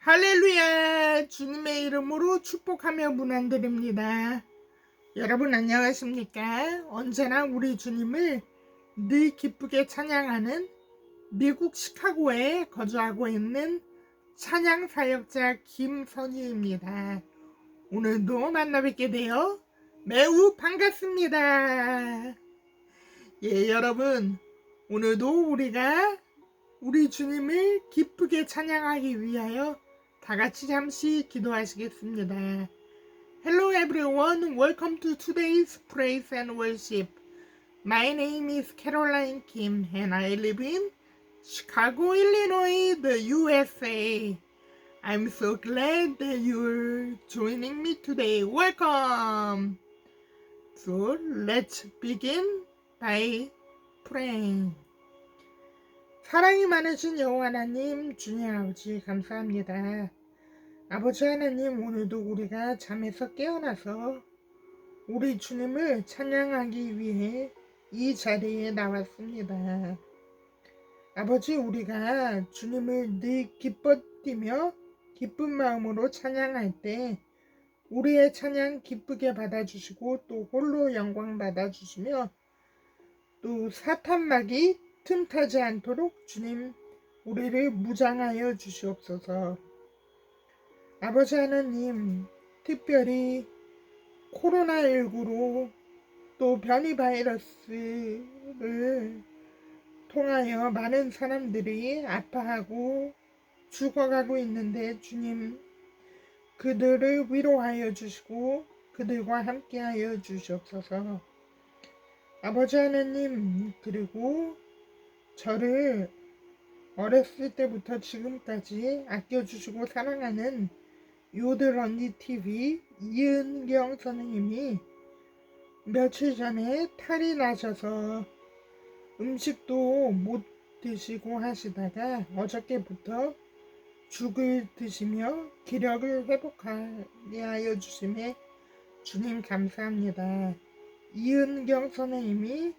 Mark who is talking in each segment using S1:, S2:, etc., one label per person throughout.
S1: 할렐루야! 주님의 이름으로 축복하며 문안드립니다. 여러분 안녕하십니까? 언제나 우리 주님을 늘 기쁘게 찬양하는 미국 시카고에 거주하고 있는 찬양 사역자 김선희입니다. 오늘도 만나 뵙게 되어 매우 반갑습니다. 예, 여러분. 오늘도 우리가 우리 주님을 기쁘게 찬양하기 위하여 다 같이 잠시 기도하시겠습니다. Hello everyone, welcome to today's praise and worship. My name is Caroline Kim and I live in Chicago, Illinois, the USA. I'm so glad that you're joining me today. Welcome! So let's begin by praying. 사랑이 많으신 여호와 하나님, 주님 아버지 감사합니다. 아버지 하나님, 오늘도 우리가 잠에서 깨어나서 우리 주님을 찬양하기 위해 이 자리에 나왔습니다. 아버지, 우리가 주님을 늘 기뻐 뛰며 기쁜 마음으로 찬양할 때 우리의 찬양 기쁘게 받아주시고 또 홀로 영광 받아주시며 또 사탄막이 틈타지 않도록 주님 우리를 무장하여 주시옵소서. 아버지 하나님, 특별히 코로나19로 또 변이 바이러스를 통하여 많은 사람들이 아파하고 죽어가고 있는데 주님 그들을 위로하여 주시고 그들과 함께하여 주시옵소서. 아버지 하나님 그리고 저를 어렸을 때부터 지금까지 아껴주시고 사랑하는 요들 언니 TV 이은경 선생님이 며칠 전에 탈이 나셔서 음식도 못 드시고 하시다가 어저께부터 죽을 드시며 기력을 회복하게 하여 주심에 주님 감사합니다. 이은경 선생님이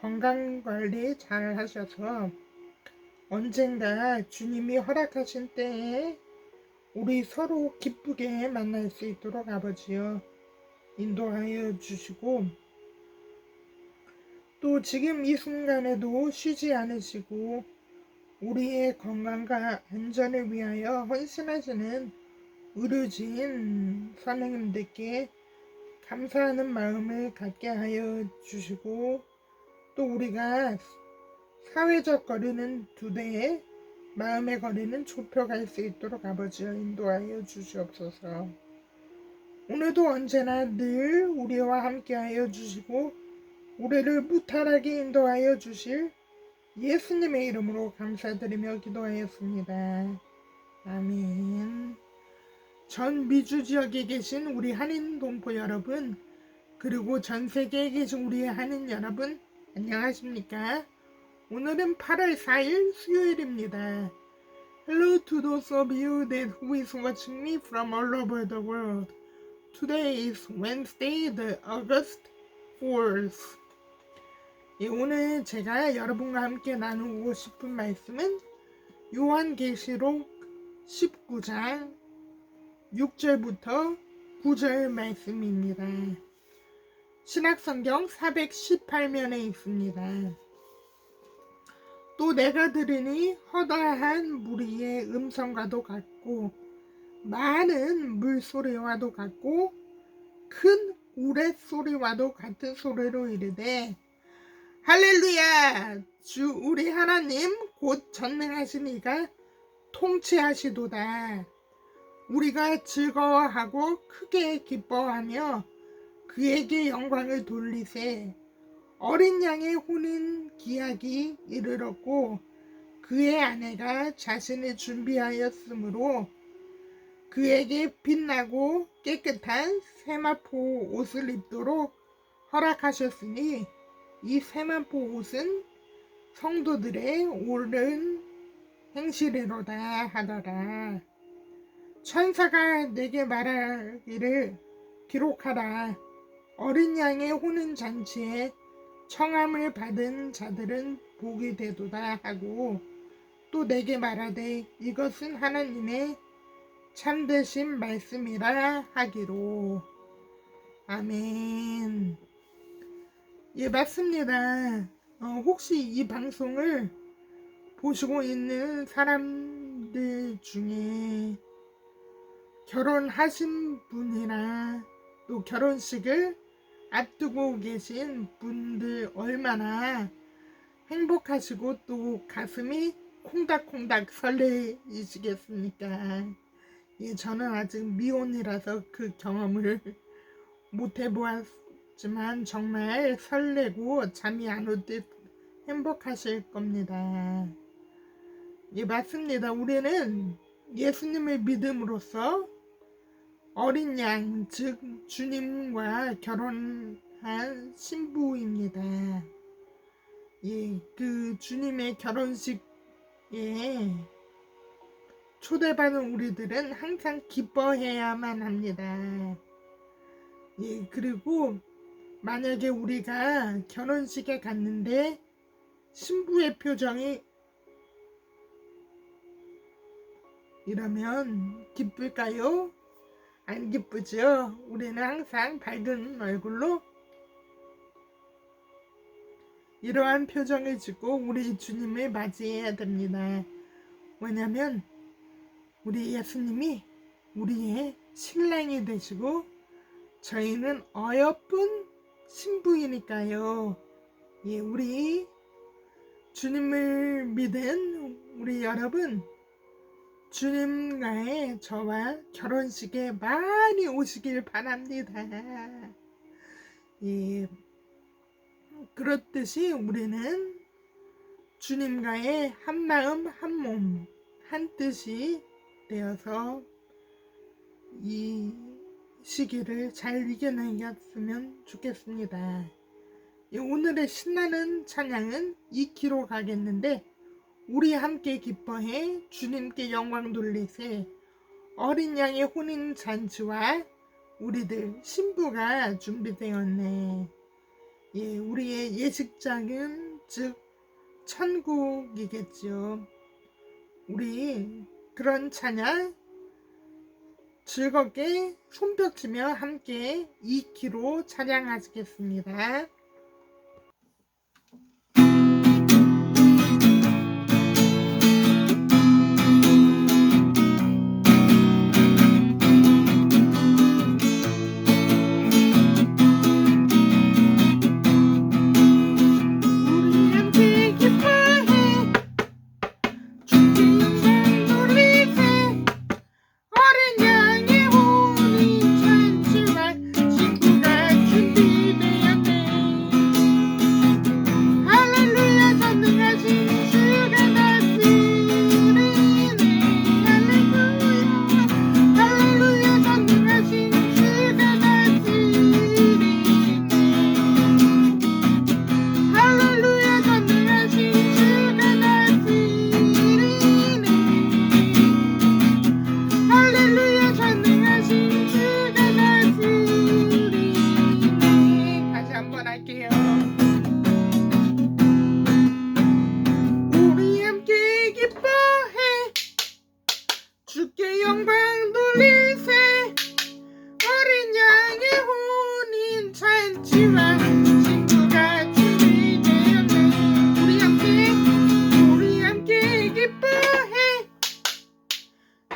S1: 건강관리 잘 하셔서 언젠가 주님이 허락하신 때에 우리 서로 기쁘게 만날 수 있도록 아버지여 인도하여 주시고 또 지금 이 순간에도 쉬지 않으시고 우리의 건강과 안전을 위하여 헌신하시는 의료진 선생님들께 감사하는 마음을 갖게 하여 주시고 또 우리가 사회적 거리는 두 대에 마음의 거리는 좁혀갈 수 있도록 아버지여 인도하여 주시옵소서. 오늘도 언제나 늘 우리와 함께하여 주시고 우리를 무탈하게 인도하여 주실 예수님의 이름으로 감사드리며 기도하였습니다. 아멘. 전 미주 지역에 계신 우리 한인 동포 여러분, 그리고 전 세계에 계신 우리 한인 여러분, 안녕하십니까? 오늘은 8월 4일 수요일입니다. Hello to those of you that who is watching me from all over the world. Today is Wednesday, the August 4th. 예, 오늘 제가 여러분과 함께 나누고 싶은 말씀은 요한계시록 19장 6절부터 9절 말씀입니다. 신학성경 418면에 있습니다. 또 내가 들으니 허다한 무리의 음성과도 같고 많은 물소리와도 같고 큰 우레소리와도 같은 소리로 이르되 할렐루야! 주 우리 하나님 곧 전능하시니가 통치하시도다. 우리가 즐거워하고 크게 기뻐하며 그에게 영광을 돌리세 어린 양의 혼인 기약이 이르렀고 그의 아내가 자신을 준비하였으므로 그에게 빛나고 깨끗한 세마포 옷을 입도록 허락하셨으니 이 세마포 옷은 성도들의 옳은 행실이로다 하더라. 천사가 내게 말하기를 기록하라. 어린 양의 호는 잔치에 청함을 받은 자들은 복이 되도다 하고 또 내게 말하되 이것은 하나님의 참되신 말씀이라 하기로. 아멘. 예, 맞습니다. 어, 혹시 이 방송을 보시고 있는 사람들 중에 결혼하신 분이나 또 결혼식을 앞두고 계신 분들 얼마나 행복하시고 또 가슴이 콩닥콩닥 설레이시겠습니까? 예, 저는 아직 미혼이라서 그 경험을 못 해보았지만 정말 설레고 잠이 안 올 듯 행복하실 겁니다. 예, 맞습니다. 우리는 예수님을 믿음으로써 어린 양, 즉 주님과 결혼한 신부입니다. 예, 그 주님의 결혼식에 초대받은 우리들은 항상 기뻐해야만 합니다. 예, 그리고 만약에 우리가 결혼식에 갔는데 신부의 표정이 이러면 기쁠까요? 안 기쁘죠? 우리는 항상 밝은 얼굴로 이러한 표정을 짓고 우리 주님을 맞이해야 됩니다. 왜냐면 우리 예수님이 우리의 신랑이 되시고 저희는 어여쁜 신부이니까요. 예, 우리 주님을 믿은 우리 여러분 주님과의 저와 결혼식에 많이 오시길 바랍니다. 예, 그렇듯이 우리는 주님과의 한 마음 한몸 한 뜻이 되어서 이 시기를 잘 이겨내겼으면 좋겠습니다. 예, 오늘의 신나는 찬양은 2km 가겠는데 우리 함께 기뻐해 주님께 영광 돌리세 어린 양의 혼인 잔치와 우리들 신부가 준비되었네. 예, 우리의 예식장은 즉 천국이겠죠. 우리 그런 찬양 즐겁게 손뼉치며 함께 2km 찬양하시겠습니다.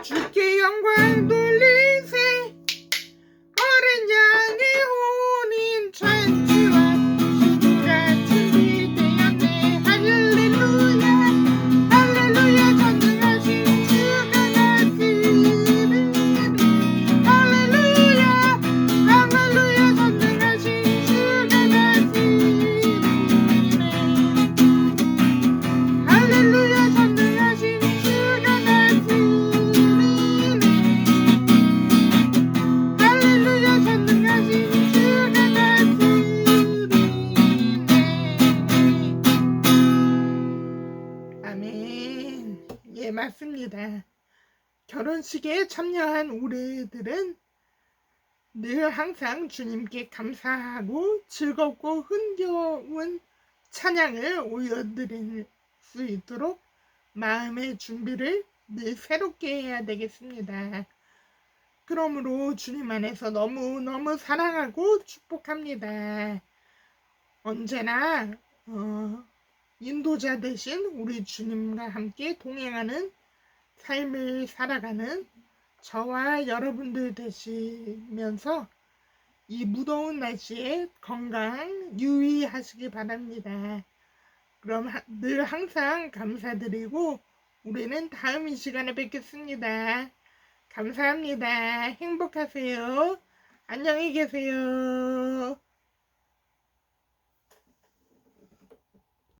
S1: 주께 영광 돌리 맞습니다 결혼식에 참여한 우리들은 늘 항상 주님께 감사하고 즐겁고 흥겨운 찬양을 올려드릴 수 있도록 마음의 준비를 늘 새롭게 해야 되겠습니다. 그러므로 주님 안에서 너무너무 사랑하고 축복합니다. 언제나 어, 인도자 대신 우리 주님과 함께 동행하는 삶을 살아가는 저와 여러분들 되시면서 이 무더운 날씨에 건강 유의하시기 바랍니다. 그럼 하- 늘 항상 감사드리고 우리는 다음 이 시간에 뵙겠습니다. 감사합니다. 행복하세요. 안녕히 계세요.